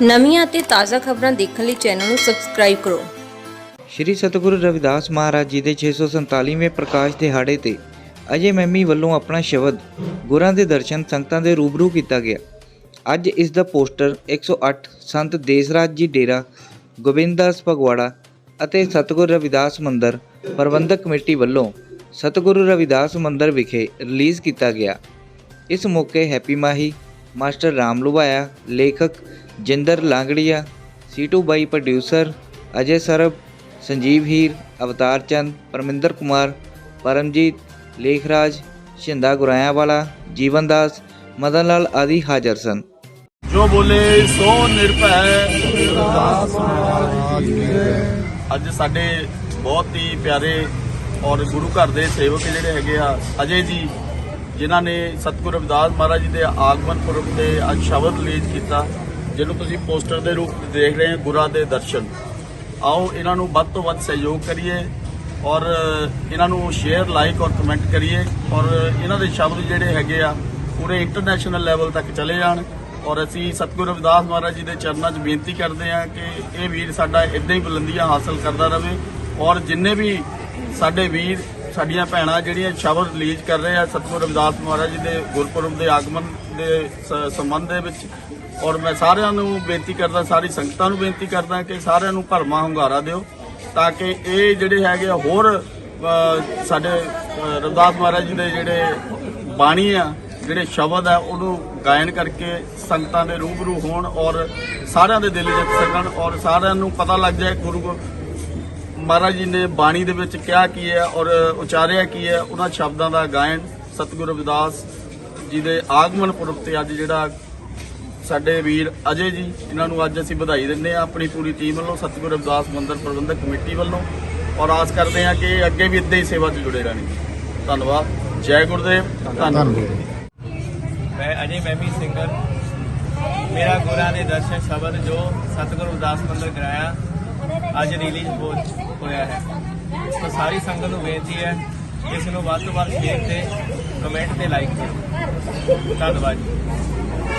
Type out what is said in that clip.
ਨਵੀਆਂ ਅਤੇ ਤਾਜ਼ਾ ਖਬਰਾਂ ਦੇਖਣ ਲਈ ਚੈਨਲ ਨੂੰ ਸਬਸਕ੍ਰਾਈਬ ਕਰੋ। ਸ਼੍ਰੀ ਸਤਿਗੁਰੂ ਰਵਿਦਾਸ ਮਹਾਰਾਜ ਜੀ ਦੇ 647ਵੇਂ ਪ੍ਰਕਾਸ਼ ਦਿਹਾੜੇ ਤੇ ਅਜੇ ਮੈਮੀ ਵੱਲੋਂ ਆਪਣਾ ਸ਼ਬਦ ਗੁਰਾਂ ਦੇ ਦਰਸ਼ਨ ਸੰਗਤਾਂ ਦੇ ਰੂਬਰੂ ਕੀਤਾ ਗਿਆ। ਅੱਜ ਇਸ ਦਾ ਪੋਸਟਰ 108 ਸੰਤ ਦੇਸਰਾਜ ਜੀ ਡੇਰਾ, ਗੋਬਿੰਦਦਾਸ ਭਗਵਾੜਾ ਅਤੇ ਸਤਿਗੁਰ ਰਵਿਦਾਸ ਮੰਦਰ ਪ੍ਰਬੰਧਕ ਕਮੇਟੀ ਵੱਲੋਂ ਸਤਿਗੁਰੂ ਰਵਿਦਾਸ ਮੰਦਰ ਵਿਖੇ ਰਿਲੀਜ਼ ਕੀਤਾ ਗਿਆ। ਇਸ ਮੌਕੇ ਹੈਪੀ ਮਾਹੀ ਮਾਸਟਰ ਰਾਮ ਲੁਬਾਇਆ ਲੇਖਕ ਜਿੰਦਰ ਲਾਂਗੜੀਆ, ਸੀਟੂ ਬਾਈ ਪ੍ਰੋਡਿਊਸਰ ਅਜੇ ਸਰਬ, ਸੰਜੀਵ ਹੀਰ, ਅਵਤਾਰ ਚੰਦ, ਪਰਮਿੰਦਰ ਕੁਮਾਰ, ਪਰਮਜੀਤ, ਲੇਖਰਾਜ, ਸ਼ਿੰਦਾ ਗੁਰਾਇਆ ਵਾਲਾ ਜੀਵਨ ਦਾਸ, ਮਦਨ ਲਾਲ ਆਦਿ ਹਾਜ਼ਰ ਸਨ। ਜੋ ਬੋਲੇ ਸੋ ਨਿਰਭੈ। ਅੱਜ ਸਾਡੇ ਬਹੁਤ ਹੀ ਪਿਆਰੇ ਔਰ ਗੁਰੂ ਘਰ ਦੇ ਸੇਵਕ ਜਿਹੜੇ ਹੈਗੇ ਆ, ਅਜੇ ਜੀ ਜਿਨ੍ਹਾਂ ਨੇ ਸਤਿਗੁਰੂ ਰਵਿਦਾਸ ਮਹਾਰਾਜ ਜੀ ਦੇ ਆਗਮਨ ਪੁਰਬ ਤੇ ਅੱਜ ਸ਼ਬਦ ਰਿਲੀਜ਼ ਕੀਤਾ, ਜਿਹਨੂੰ ਤੁਸੀਂ ਪੋਸਟਰ ਦੇ ਰੂਪ ਵਿੱਚ ਦੇਖ ਰਹੇ ਹੋ, ਗੁਰਾਂ ਦੇ ਦਰਸ਼ਨ। ਆਓ, ਇਹਨਾਂ ਨੂੰ ਵੱਧ ਤੋਂ ਵੱਧ ਸਹਿਯੋਗ ਕਰੀਏ ਔਰ ਇਹਨਾਂ ਨੂੰ ਸ਼ੇਅਰ, ਲਾਈਕ ਔਰ ਕਮੈਂਟ ਕਰੀਏ ਔਰ ਇਹਨਾਂ ਦੇ ਸ਼ਬਦ ਜਿਹੜੇ ਹੈਗੇ ਆ, ਪੂਰੇ ਇੰਟਰਨੈਸ਼ਨਲ ਲੈਵਲ ਤੱਕ ਚਲੇ ਜਾਣ ਔਰ ਅਸੀਂ ਸਤਿਗੁਰੂ ਰਵਿਦਾਸ ਮਹਾਰਾਜ ਜੀ ਦੇ ਚਰਨਾਂ 'ਚ ਬੇਨਤੀ ਕਰਦੇ ਹਾਂ ਕਿ ਇਹ ਵੀਰ ਸਾਡਾ ਇਦਾਂ ਹੀ ਬੁਲੰਦੀਆਂ ਹਾਸਲ ਕਰਦਾ ਰਹੇ ਔਰ ਜਿੰਨੇ ਵੀ ਸਾਡੇ ਵੀਰ ਸਾਡੀਆਂ ਭੈਣਾਂ ਜਿਹੜੀਆਂ ਸ਼ਬਦ ਰਿਲੀਜ਼ ਕਰ ਰਹੇ ਆ ਸਤਿਗੁਰੂ ਰਵਿਦਾਸ ਮਹਾਰਾਜ ਜੀ ਦੇ ਗੁਰਪੁਰਬ ਦੇ ਆਗਮਨ ਦੇ ਸ- ਸੰਬੰਧ ਦੇ ਵਿੱਚ। ਔਰ ਮੈਂ ਸਾਰਿਆਂ ਨੂੰ ਬੇਨਤੀ ਕਰਦਾ ਸਾਰੀ ਸੰਗਤਾਂ ਨੂੰ ਬੇਨਤੀ ਕਰਦਾ ਕਿ ਸਾਰਿਆਂ ਨੂੰ ਭਰਮਾ ਹੁੰਗਾਰਾ ਦਿਓ ਤਾਂ ਕਿ ਇਹ ਜਿਹੜੇ ਹੈਗੇ ਆ ਹੋਰ ਸਾਡੇ ਅ, ਰਵਿਦਾਸ ਮਹਾਰਾਜ ਜੀ ਦੇ ਜਿਹੜੇ ਬਾਣੀ ਆ ਜਿਹੜੇ ਸ਼ਬਦ ਆ ਉਹਨੂੰ ਗਾਇਨ ਕਰਕੇ ਸੰਗਤਾਂ ਦੇ ਰੂਬਰੂ ਹੋਣ ਔਰ ਸਾਰਿਆਂ ਦੇ ਦਿਲ ਜਿੱਤ ਸਕਣ ਔਰ ਸਾਰਿਆਂ ਨੂੰ ਪਤਾ ਲੱਗ ਜਾਏ ਗੁਰੂ ਮਹਾਰਾਜ ਜੀ ਨੇ ਬਾਣੀ ਦੇ ਵਿੱਚ ਕਿਹਾ ਕੀ ਹੈ ਔਰ ਉਚਾਰਿਆ ਕੀ ਹੈ ਉਹਨਾਂ ਸ਼ਬਦਾਂ ਦਾ ਗਾਇਨ ਸਤਿਗੁਰੂ ਰਵਿਦਾਸ ਜੀ ਦੇ ਆਗਮਨ ਪੁਰਬ ਤੇ ਅੱਜ ਜਿਹੜਾ ਸਾਡੇ ਵੀਰ ਅਜੇ ਜੀ ਇਹਨਾਂ ਨੂੰ ਅੱਜ ਅਸੀਂ ਵਧਾਈ ਦਿੰਦੇ ਆ ਆਪਣੀ ਪੂਰੀ ਟੀਮ ਵੱਲੋਂ ਸਤਿਗੁਰੂ ਰਵਿਦਾਸ ਮੰਦਿਰ ਪ੍ਰਬੰਧਕ ਕਮੇਟੀ ਵੱਲੋਂ ਔਰ ਆਸ ਕਰਦੇ ਹਾਂ ਕਿ ਅੱਗੇ ਵੀ ਇਦਾਂ ਹੀ ਸੇਵਾ 'ਚ ਜੁੜੇ ਰਹਿਣਗੇ ਧੰਨਵਾਦ। ਜੈ ਗੁਰਦੇਵ। ਧੰਨਵਾਦ ਮੈਂ ਅਜੇ ਮੈਮੀ ਸਿੰਗਰ। ਮੇਰਾ ਗੁਰਾਂ ਦੇ ਦਰਸ਼ਨ ਸ਼ਬਦ ਜੋ ਸਤਿਗੁਰੂ ਉਦਾਸ ਮੰਦਰ ਕਰਾਇਆ ਅੱਜ ਰਿਲੀਜ਼ ਹੋ ਹੋਇਆ ਹੈ। ਤਾਂ ਸਾਰੀ ਸੰਗਤ ਨੂੰ ਬੇਨਤੀ ਹੈ ਇਸ ਨੂੰ ਵੱਧ ਤੋਂ ਵੱਧ ਸ਼ੇਅਰ ਤੇ ਕਮੈਂਟ ਤੇ ਲਾਈਕ ਕਰੋ। ਧੰਨਵਾਦ ਜੀ।